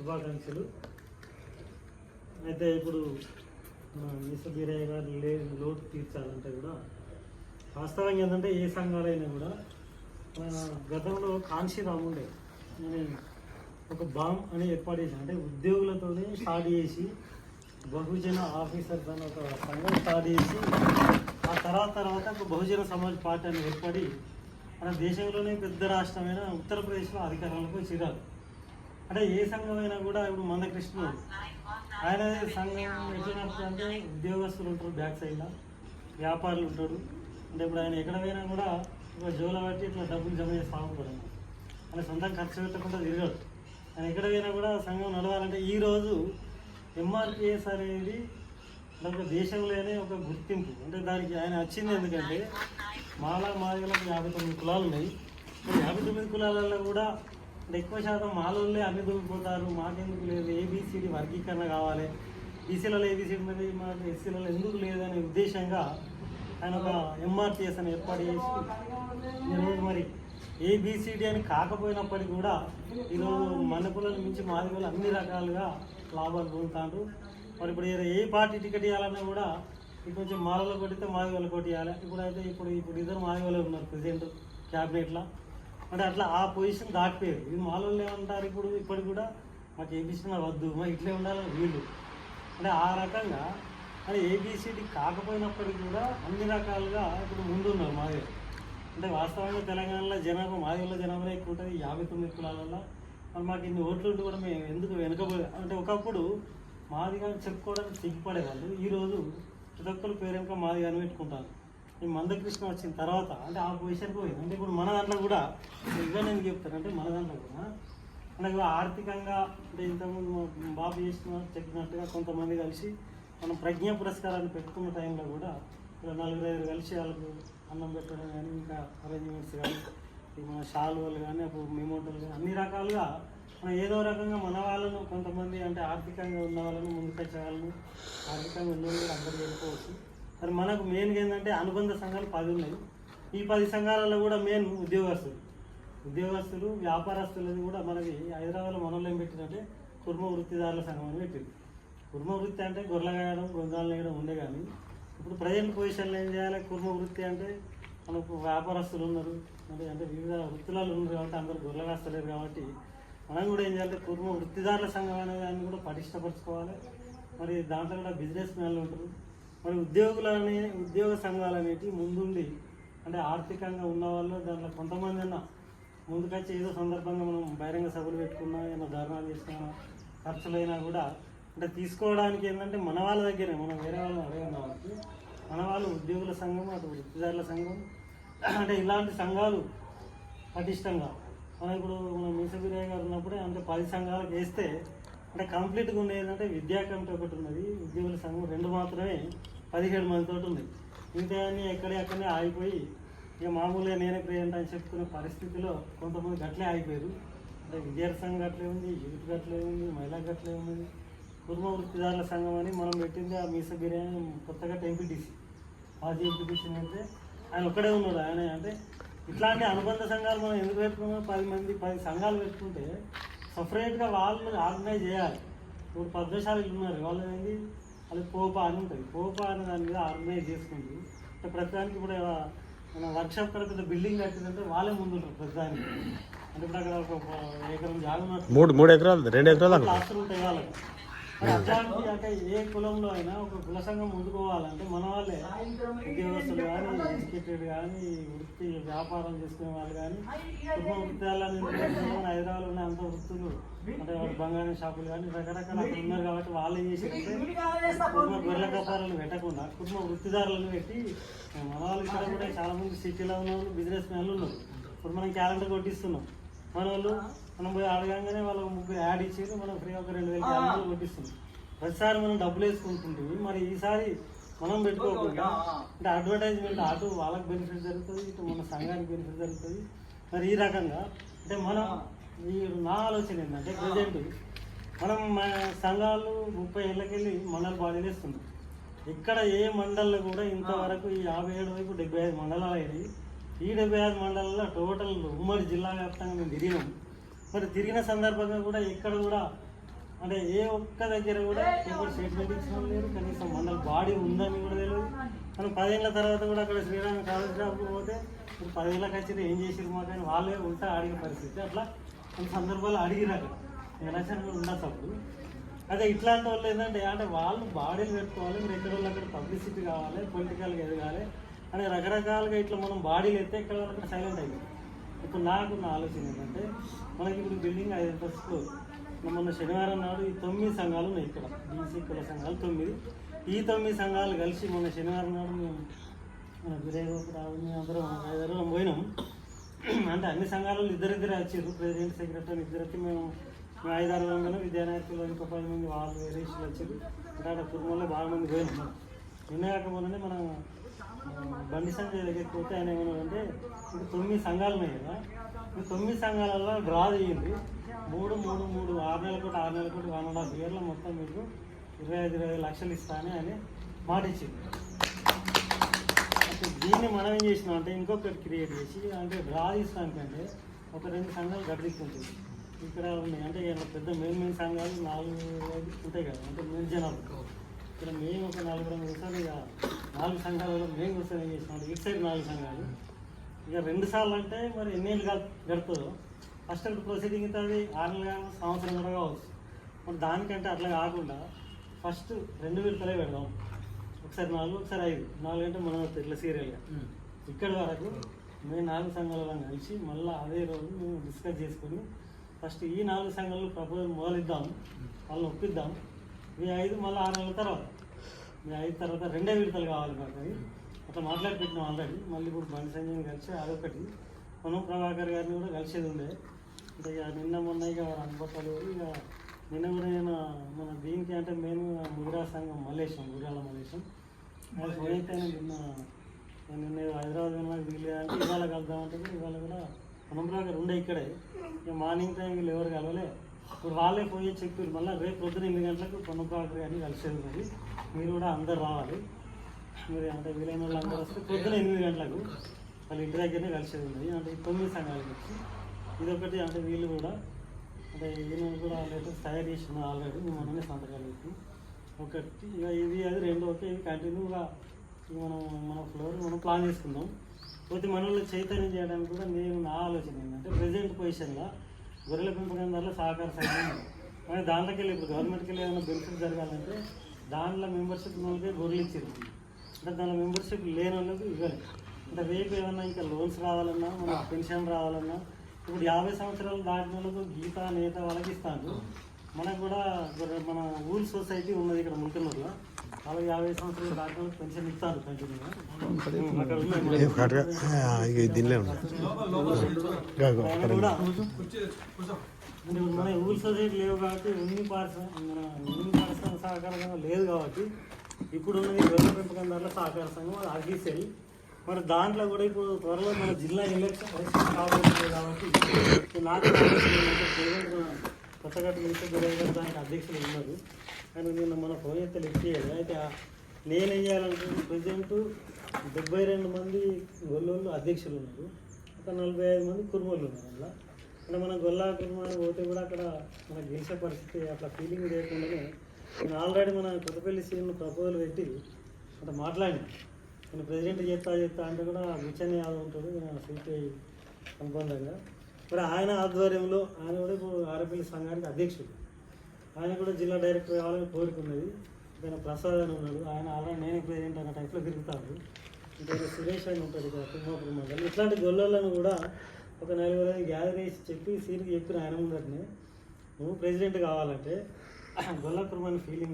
శుభాకాంక్షలు. అయితే ఇప్పుడు మన మిస్ గారు లే లోటు తీర్చాలంటే కూడా వాస్తవంగా ఏంటంటే ఏ సంఘాలైనా కూడా మన గతంలో కాన్షి రాముండే నేను ఒక బామ్ అని ఏర్పాటు చేసి అంటే ఉద్యోగులతోనే స్టార్ట్ చేసి బహుజన ఆఫీసర్ అని ఒక సంఘం స్టార్ట్ చేసి ఆ తర్వాత తర్వాత ఒక బహుజన సమాజ్ పార్టీ అని ఏర్పడి మన దేశంలోనే పెద్ద రాష్ట్రమైన ఉత్తరప్రదేశ్లో అధికారంలోకి వచ్చిరారు అంటే ఏ సంఘమైనా కూడా ఇప్పుడు మందకృష్ణ ఆయన సంఘం ఎట్లా నడుపుతుందంటే ఉద్యోగస్తులు ఉంటారు బ్యాక్ సైడ్లో వ్యాపారులు ఉంటాడు అంటే ఇప్పుడు ఆయన ఎక్కడ పోయినా కూడా ఒక జోల బట్టి ఇట్లా డబ్బులు జమ చేసి సాగుతాడు. ఆయన సొంతం ఖర్చు పెట్టకుండా తిరగడు. ఆయన ఎక్కడ పోయినా కూడా సంఘం నడవాలంటే ఈరోజు ఎంఆర్పిఎస్ అనేది ఒక దేశంలోనే ఒక గుర్తింపు. అంటే దానికి ఆయన వచ్చింది ఎందుకంటే మాలా మాదిగలకు యాభై తొమ్మిది కులాలు ఉన్నాయి. యాభై తొమ్మిది కులాలలో కూడా అంటే ఎక్కువ శాతం మాలోళ్ళే అన్ని దూకిపోతారు మాకెందుకు లేదు ఏబీసీడీ వర్గీకరణ కావాలి. బీసీలలో ఏబీసీడీ మీద మాకు ఎస్సీలలో ఎందుకు లేదనే ఉద్దేశంగా ఆయన ఒక ఎంఆర్టీఎస్ అని ఏర్పాటు చేసి ఈరోజు మరి ఏబిసిడి అని కాకపోయినప్పటికీ కూడా ఈరోజు మన కులం మించి మాదిగలు అన్ని రకాలుగా లాభాలు పొందుతారు మరి ఇప్పుడు ఏ- ఏ పార్టీ టికెట్ ఇవ్వాలన్నా కూడా ఇప్పుడు కొంచెం మాలలో కొట్టితే మాదిగలు కొట్టి ఇవ్వాలి ఇప్పుడు అయితే ఇప్పుడు ఇప్పుడు ఇద్దరు మాదిగలే ఉన్నారు ప్రెసిడెంట్ క్యాబినెట్లో. అంటే అట్లా ఆ పొజిషన్ దాటిపోయారు. ఇది మాలోళ్ళు ఏమంటారు ఇప్పుడు ఇప్పటికి కూడా మాకు ఏబిసి వద్దు మా ఇట్లే ఉండాలి వీళ్ళు. అంటే ఆ రకంగా అంటే ఏబిసిడి కాకపోయినప్పటికీ కూడా అన్ని రకాలుగా ఇప్పుడు ముందున్నారు మాదే అంటే వాస్తవంగా తెలంగాణలో జనాభా మాదిగల జనాభా ఎక్కువ ఉంటుంది యాభై తొమ్మిది కులాలలో మరి మాకు ఇన్ని ఓట్లు కూడా మేము ఎందుకు వెనకపోయే అంటే ఒకప్పుడు మాదిగా చెప్పుకోవడానికి సిగ్గుపడేవాళ్ళు. ఈరోజు ప్రతి ఒక్కరు పేరెంక మాదిగా అని పెట్టుకుంటారు. ఈ మందకృష్ణ వచ్చిన తర్వాత అంటే ఆ పొజిషన్కి పోయింది. అంటే ఇప్పుడు మన దాంట్లో కూడా ఇదే నేను చెప్తాను అంటే మన దాంట్లో కూడా మనకు ఆర్థికంగా అంటే ఇంతకుముందు బాబు చేసిన చెప్పినట్టుగా కొంతమంది కలిసి మనం ప్రజ్ఞా పురస్కారాన్ని పెట్టుకున్న టైంలో కూడా ఇలా నలుగురు ఐదు కలిసి వాళ్ళకు అన్నం పెట్టడం కానీ ఇంకా అరేంజ్మెంట్స్ కానీ మన షాల్వలు కానీ అప్పుడు మెమోటలు కానీ అన్ని రకాలుగా మనం ఏదో రకంగా మన వాళ్ళను కొంతమంది అంటే ఆర్థికంగా ఉన్న వాళ్ళను ముందుకొచ్చే వాళ్ళను ఆర్థికంగా ఉన్న వాళ్ళు అందరూ వెళ్ళిపోవచ్చు. మరి మనకు మెయిన్గా ఏంటంటే అనుబంధ సంఘాలు పది ఉన్నాయి. ఈ పది సంఘాలలో కూడా మెయిన్ ఉద్యోగస్తులు. ఉద్యోగస్తులు వ్యాపారస్తులది కూడా మనకి హైదరాబాద్లో మనలో ఏం పెట్టినట్టే కుర్మ వృత్తిదారుల సంఘం అని పెట్టింది కుర్మ వృత్తి అంటే గొర్రెగాయడం కాయడం గొంగాలు వేయడం ఉండే కానీ ఇప్పుడు ప్రజెంట్ పొజిషన్లో ఏం చేయాలి? కుర్మ వృత్తి అంటే మనకు వ్యాపారస్తులు ఉన్నారు. మరి అంటే వివిధ వృత్తులలో ఉన్నారు కాబట్టి అందరూ గొర్రెలు కాస్తలేరు కాబట్టి మనం కూడా ఏం చేయాలంటే కుర్మ వృత్తిదారుల సంఘం అనే దాన్ని కూడా పటిష్టపరచుకోవాలి. మరి దాంట్లో కూడా బిజినెస్ మ్యాన్లు ఉంటారు. మరి ఉద్యోగులనే ఉద్యోగ సంఘాలు అనేటివి ముందుండి అంటే ఆర్థికంగా ఉన్న వాళ్ళు దాంట్లో కొంతమంది అన్న ముందుకొచ్చి ఏదో సందర్భంగా మనం బహిరంగ సభలు పెట్టుకున్నా ఏమైనా ధర్నాలు చేసినా ఖర్చులైనా కూడా అంటే తీసుకోవడానికి ఏంటంటే మన వాళ్ళ దగ్గరే మనం వేరే వాళ్ళని అడగం కాబట్టి మన వాళ్ళు ఉద్యోగుల సంఘం అటు వృత్తిదారుల సంఘం అంటే ఇలాంటి సంఘాలు పటిష్టంగా. మనం ఇప్పుడు మన మీసబిరయ్య గారు ఉన్నప్పుడే అంటే పది సంఘాలకు వేస్తే అంటే కంప్లీట్గా ఉండేది ఏంటంటే విద్యా కమిటీ ఒకటి ఉన్నది ఉద్యోగుల సంఘం రెండు మాత్రమే. పదిహేడు మందితో ఉంది. ఇంకా అన్నీ ఎక్కడే అక్కడనే ఆగిపోయి ఇక మామూలుగా నేనే ప్రెసిడెంట్ అని చెప్పుకునే పరిస్థితిలో కొంతమంది గట్లే ఆగిపోయారు. అంటే విద్యార్థి సంఘం గట్లే ఉంది యూత్ గట్లే ఉంది మహిళా గట్లే ఉంది. కుటుంబ వృత్తిదారుల సంఘం అని మనం పెట్టింది ఆ మీస బిర్యానీ కొత్తగా ఎంపీటీసీ. మాజీ ఎంపీటీసీ అయితే ఆయన ఒక్కడే ఉన్నాడు. ఆయన అంటే ఇట్లాంటి అనుబంధ సంఘాలు మనం ఎందుకు పెట్టుకున్నాం? పది మంది పది సంఘాలు పెట్టుకుంటే సపరేట్గా వాళ్ళు ఆర్గనైజ్ చేయాలి. ఇప్పుడు పద్మశాలు ఉన్నారు. వాళ్ళు ఏంటి? అది పోపా అని ఉంటుంది. పోపా అనే దాని మీద ఆర్గనైజ్ చేసుకుంటూ అంటే ప్రతిదానికి ఇప్పుడు మన వర్క్షాప్ కూడా పెద్ద బిల్డింగ్ కట్టిందంటే వాళ్ళే ముందు ఉంటారు ప్రతిదానికి అంటే ఇప్పుడు అక్కడ ఒక ఎకరం జాగా ఉన్నట్టు. మూడు మూడు ఎకరాలు రెండు ఎకరాలు ఉంటాయి వాళ్ళకి. ఏ కులంలో అయినా ఒక కుల సంఘం ముందుకు పోవాలంటే మన వాళ్ళే ఉద్యోగస్తులు కానీ ఎడ్యుకేటెడ్ కానీ వృత్తి వ్యాపారం చేసుకునే వాళ్ళు కానీ కుటుంబ వృత్తాలని హైదరాబాద్ ఉన్న అంత వృత్తులు అంటే వాళ్ళు బంగారం షాపులు కానీ రకరకాల అక్కడ ఉన్నారు కాబట్టి వాళ్ళు ఏం చేశారంటే కుటుంబ గొర్రెల వ్యాపారాలు పెట్టకుండా కుటుంబ వృత్తిదారులను పెట్టి మన వాళ్ళు ఇక్కడ కూడా చాలా మంది సిటీలో ఉన్న వాళ్ళు బిజినెస్ మ్యాన్లు ఉన్నారు. ఇప్పుడు మనం క్యాలెండర్ కొట్టిస్తున్నాం. మన వాళ్ళు మనం పోయి అడగంగానే వాళ్ళకి ముగ్గురు యాడ్ ఇచ్చేది మనం ఫ్రీ ఒక రెండు వేల క్యాలెండర్లు కొట్టిస్తున్నాం ప్రతిసారి మనం డబ్బులు వేసుకుంటుంటివి. మరి ఈసారి మనం పెట్టుకోకుండా అంటే అడ్వర్టైజ్మెంట్ అటు వాళ్ళకి బెనిఫిట్ జరుగుతుంది ఇటు మన సంఘానికి బెనిఫిట్ జరుగుతుంది. మరి ఈ రకంగా అంటే మనం ఈ నా ఆలోచన ఏంటంటే ప్రజెంట్ మనం మన సంఘాలు ముప్పై ఏళ్ళకెళ్ళి మండల బాడీలు ఇస్తున్నాం ఇక్కడ ఏ మండల్లో కూడా ఇంతవరకు ఈ యాభై ఏడు వైపు డెబ్బై ఐదు మండలాలు అయినాయి. ఈ డెబ్బై ఐదు మండలాల్లో టోటల్ ఉమ్మడి జిల్లా వ్యాప్తంగా మేము తిరిగినాం. మరి తిరిగిన సందర్భంగా కూడా ఎక్కడ కూడా అంటే ఏ ఒక్క దగ్గర కూడా ఇప్పుడు స్టేట్మెంట్ ఇచ్చిన లేదు లేరు కనీసం మన బాడీ ఉందని కూడా తెలియదు. మనం పదేళ్ళ తర్వాత కూడా అక్కడ శ్రీరామ్ కాలేజ్ షాప్కి పోతే ఇప్పుడు పదేళ్ళకి వచ్చి ఏం చేసారు మాకు అని వాళ్ళే ఉంటా అడిగే పరిస్థితి. అట్లా కొన్ని సందర్భాలు అడిగిరాక ఎలక్షన్ ఉన్న ఉండదు అప్పుడు అదే ఇట్లాంటి వాళ్ళు ఏంటంటే అంటే వాళ్ళు బాడీలు పెట్టుకోవాలి మీరు ఎక్కడ వాళ్ళు అక్కడ పబ్లిసిటీ కావాలి పొలిటికల్గా ఎదగాలి అని రకరకాలుగా ఇట్లా మనం బాడీలు ఎత్తే ఇక్కడ వాళ్ళు అక్కడ సైలెంట్ అయిపోయింది ఇప్పుడు నాకున్న ఆలోచన ఏంటంటే మనకి ఇప్పుడు బిల్డింగ్ ఐదు అంతస్తులు. మొన్న శనివారం నాడు ఈ తొమ్మిది సంఘాలు ఉన్నాయి ఇక్కడ. బీసీ కుల సంఘాలు తొమ్మిది. ఈ తొమ్మిది సంఘాలు కలిసి మొన్న శనివారం నాడు మేము మన విజయగోపురావు అందరం ఐదారు పోయినాం. అంటే అన్ని సంఘాలలో ఇద్దరిద్దరే వచ్చారు. ప్రెసిడెంట్ సెక్రటరీ ఇద్దరికి మేము మేము ఐదారు వందలు విద్యానాయకులు ఇంకో పది మంది వాళ్ళు వేరే ఇష్యూలు వచ్చారు. అంటే అక్కడ కుటుంబంలో బాగా మంది పోయినాం. నిన్న కాకపోతే మనం బండి సంజయ్ దగ్గరికి పోతే ఆయన ఏమన్నాడంటే ఇప్పుడు తొమ్మిది సంఘాలు ఉన్నాయి కదా ఈ తొమ్మిది సంఘాలలో డ్రా చేయండి మూడు మూడు మూడు ఆరు నెలల కోటి ఆరు నెలల కోటి వన్ అండ్ హాఫ్ ఇయర్లో మొత్తం మీకు ఇరవై ఐదు ఇరవై ఐదు లక్షలు ఇస్తానని ఆయన మాట ఇచ్చింది అయితే దీన్ని మనం ఏం చేసినాం అంటే ఇంకొకటి క్రియేట్ చేసి అంటే డ్రా తీసుకోడానికంటే ఒక రెండు సంఘాలు గడిదిక్కుంటుంది ఇక్కడ ఉన్నాయి. అంటే పెద్ద మెయిన్ మెయిన్ సంఘాలు నాలుగు ఉంటాయి కదా అంటే మెయిన్ జనాలు. ఇక్కడ మేము ఒక నలుగురు కూర్చొని ఇక నాలుగు సంఘాలలో మేము కూర్చొని చేసినాం అంటే ఇటు సైడ్ నాలుగు సంఘాలు. ఇక రెండు సార్లు అంటే మరి ఎన్నేళ్ళు గడు- గడుతుందో ఫస్ట్ ఇప్పుడు ప్రొసీడింగ్ అయితే అది ఆరు నెలలు సంవత్సరం కూడా కావచ్చు. మరి దానికంటే అట్లా కాకుండా ఫస్ట్ రెండు విడతలే పెడదాం. ఒకసారి నాలుగు ఒకసారి ఐదు. నాలుగు అంటే మనం ఇట్లా సీరియల్గా ఇక్కడ వరకు మేము నాలుగు సంఘాలలో కలిసి మళ్ళీ అదే రోజు మేము డిస్కస్ చేసుకొని ఫస్ట్ ఈ నాలుగు సంఘాలు ప్రపోజల్ మొదలిద్దాం. వాళ్ళని ఒప్పిద్దాం. మీ ఐదు మళ్ళీ ఆరు నెలల తర్వాత. మీ ఐదు తర్వాత రెండే విడతలు కావాలి మాకు అది. అట్లా మాట్లాడి పెట్టినాం ఆల్రెడీ. మళ్ళీ ఇప్పుడు బండి సంజయ్ని కలిసి అదొకటి మనం ప్రభాకర్ గారిని కూడా కలిసేది ఉండే. అంటే ఇక నిన్న మొన్న ఇక అనుభవాలు ఇక నిన్న కూడా నేను మన దీనికి అంటే మేము ముదిరా సంఘం మలేషం ముదిరాల మలేషం అది నిన్న నిన్న హైదరాబాద్ వెళ్ళడానికి దిగలేదంటే ఇవాళ కలుద్దామంటే ఇవాళ కూడా పనంబ్రాకర్ ఉండే ఇక్కడే. ఇక మార్నింగ్ టైం వీళ్ళు ఎవరు కలవలే. ఇప్పుడు వాళ్ళే పోయి చెప్పారు మళ్ళీ రేపు పొద్దున ఎనిమిది గంటలకు పనంబ్రాకర్ అని కలిసేది మరి. మీరు కూడా అందరు రావాలి. మీరు అంటే వీలైన వాళ్ళు అందరూ వస్తే పొద్దున ఎనిమిది గంటలకు వాళ్ళ ఇంటి దగ్గరనే కలిసేది ఉన్నది అంటే తొమ్మిది సంఘాలు వచ్చి ఇదొకటి అంటే వీళ్ళు కూడా అంటే ఈయన కూడా లెటర్స్ తయారు చేసిన ఆల్రెడీ మేము మనమే సంతకాలు పెట్టి. ఒకటి ఇక ఇది అది రెండు ఓకే ఇవి కంటిన్యూగా మనం మన ఫ్లోర్ మనం ప్లాన్ చేసుకుందాం. పోతే మనల్ని చైతన్యం చేయడానికి కూడా నేను నా ఆలోచన ఏంటంటే ప్రజెంట్ పొజిషన్లో గొర్రెల పెంపకందారుల సహకార సంఘం దాంట్లోకెళ్ళి కానీ దాంట్లోకి వెళ్ళి ఇప్పుడు గవర్నమెంట్కి వెళ్ళి ఏమైనా బెనిఫిట్ జరగాలంటే దాంట్లో మెంబర్షిప్ వాళ్ళకి గొర్రెలు ఇచ్చారు అంటే దానిలో మెంబర్షిప్ లేని వాళ్ళకి ఇవ్వాలి అంటే రేపు ఏమన్నా ఇంకా లోన్స్ రావాలన్నా మన పెన్షన్ రావాలన్నా ఇప్పుడు యాభై సంవత్సరాలు దాటిన వాళ్ళకు గీత నేత వాళ్ళకి ఇస్తాను మనకు కూడా గొర్రె- మన ఊరు సొసైటీ ఉన్నది ఇక్కడ ముల్కనూరులో వాళ్ళకి యాభై సంవత్సరాలు వాళ్ళకి పెన్షన్ కరెక్ట్గా ఇక దీనిలో మన ఊరు సొసైటీ లేవు కాబట్టి ఉన్ని పార్స మన ఉన్ని పార్స సహకార సంఘం లేదు కాబట్టి ఇప్పుడు ఉన్నది గొర్రెల పెంపకందారుల సహకార సంఘం అది ఆర్టీసీ మరి దాంట్లో కూడా ఇప్పుడు త్వరలో మన జిల్లా ఎలక్షన్ కాబోతుంది కాబట్టి నాకు గురయ్య దానికి అధ్యక్షులు ఉన్నారు. కానీ నిన్న మన ఫోన్ అయితే లిఫ్ట్ అయితే నేను ఏం చేయాలనుకుంటున్నాను ప్రజెంట్ డెబ్బై రెండు మంది గొల్లోళ్ళు అధ్యక్షులు ఉన్నారు. ఒక నలభై ఐదు మంది కుర్మోళ్ళు ఉన్నారు అందులో. అంటే మన గొల్లా కుర్మాని పోతే కూడా అక్కడ మనకు గెలిచే పరిస్థితి అట్లా ఫీలింగ్ లేకుండానే నేను ఆల్రెడీ మన కొత్తపల్లి సీఎం ప్రపోజల్ పెట్టి అంటే మాట్లాడి నేను ప్రెసిడెంట్ చేస్తా చేస్తా అంటే కూడా ముచ్చని యాదవ్ ఉంటాడు నేను సిపిఐ అనుబంధంగా మరి ఆయన ఆధ్వర్యంలో ఆయన కూడా ఇప్పుడు ఆరపల్లి సంఘానికి అధ్యక్షుడు. ఆయన కూడా జిల్లా డైరెక్టర్ కావాలని కోరుకున్నది దాని ప్రసాద్ అని ఉన్నాడు. ఆయన ఆల్రెడీ నేనే ప్రెసిడెంట్ అన్న టైప్లో తిరుగుతాడు. ఇంకా సురేష్ అని ఉంటుంది ఇక్కడ సింహాపురం మండలం. ఇట్లాంటి గొల్లలను కూడా ఒక నలుగురు గ్యాదర్ చేసి చెప్పి సీనికి చెప్పిన ఆయన ముందరనే నువ్వు ప్రెసిడెంట్ కావాలంటే గొల్ల కుర్మాని ఫీలింగ్